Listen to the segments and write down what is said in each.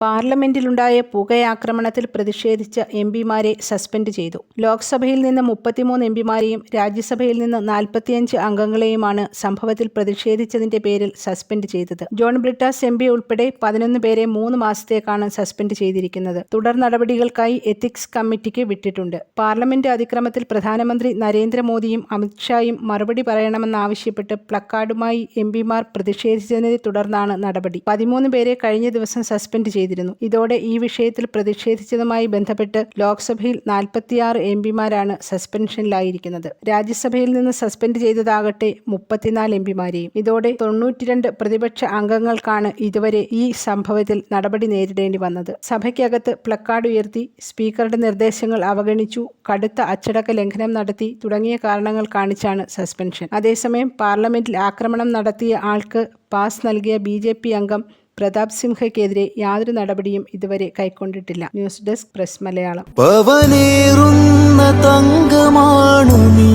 പാർലമെന്റിലുണ്ടായ പുകയാക്രമണത്തിൽ പ്രതിഷേധിച്ച M പിമാരെ suspend ചെയ്തു. ലോക്സഭയിൽ നിന്ന് മുപ്പത്തിമൂന്ന് എം പിമാരെയും രാജ്യസഭയിൽ നിന്ന് നാൽപ്പത്തിയഞ്ച് അംഗങ്ങളെയുമാണ് സംഭവത്തിൽ പ്രതിഷേധിച്ചതിന്റെ പേരിൽ സസ്പെൻഡ് ചെയ്തത്. ജോൺ ബ്രിട്ടാസ് എം പി ഉൾപ്പെടെ പതിനൊന്ന് പേരെ മൂന്ന് മാസത്തേക്കാണ് സസ്പെൻഡ് ചെയ്തിരിക്കുന്നത്. തുടർ നടപടികൾക്കായി എത്തിക്സ് കമ്മിറ്റിക്ക് വിട്ടിട്ടുണ്ട്. പാർലമെന്റ് അതിക്രമത്തിൽ പ്രധാനമന്ത്രി നരേന്ദ്രമോദിയും അമിത്ഷായും മറുപടി പറയണമെന്നാവശ്യപ്പെട്ട് പ്ലക്കാർഡുമായി എം പിമാർ പ്രതിഷേധിച്ചതിനെ തുടർന്നാണ് നടപടി. പതിമൂന്ന് പേരെ കഴിഞ്ഞ ദിവസം സസ്പെൻഡ് ചെയ്തിരുന്നു. ഇതോടെ ഈ വിഷയത്തിൽ പ്രതിഷേധിച്ചതുമായി ബന്ധപ്പെട്ട് ലോക്സഭയിൽ നാൽപ്പത്തിയാറ് എം പിമാരാണ് സസ്പെൻഷനിലായിരിക്കുന്നത്. രാജ്യസഭയിൽ നിന്ന് സസ്പെൻഡ് ചെയ്തതാകട്ടെ മുപ്പത്തിനാല് എം പിമാരെയും. ഇതോടെ തൊണ്ണൂറ്റിരണ്ട് പ്രതിപക്ഷ അംഗങ്ങൾക്കാണ് ഇതുവരെ ഈ സംഭവത്തിൽ നടപടി നേരിടേണ്ടി വന്നത്. സഭയ്ക്കകത്ത് പ്ലക്കാർഡ് ഉയർത്തി സ്പീക്കറുടെ നിർദ്ദേശങ്ങൾ അവഗണിച്ചു കടുത്ത അച്ചടക്ക ലംഘനം നടത്തി തുടങ്ങിയ കാരണങ്ങൾ കാണിച്ചാണ് സസ്പെൻഷൻ. അതേസമയം പാർലമെന്റിൽ ആക്രമണം നടത്തിയ ആൾക്ക് പാസ് നൽകിയ ബി അംഗം പ്രതാപ് സിംഹയ്ക്കെതിരെ യാതൊരു നടപടിയും ഇതുവരെ കൈക്കൊണ്ടിട്ടില്ല. News desk press Malayalam. രാജകുമാരി തങ്കമാണു നീ.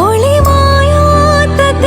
ഒളിമായാത്ത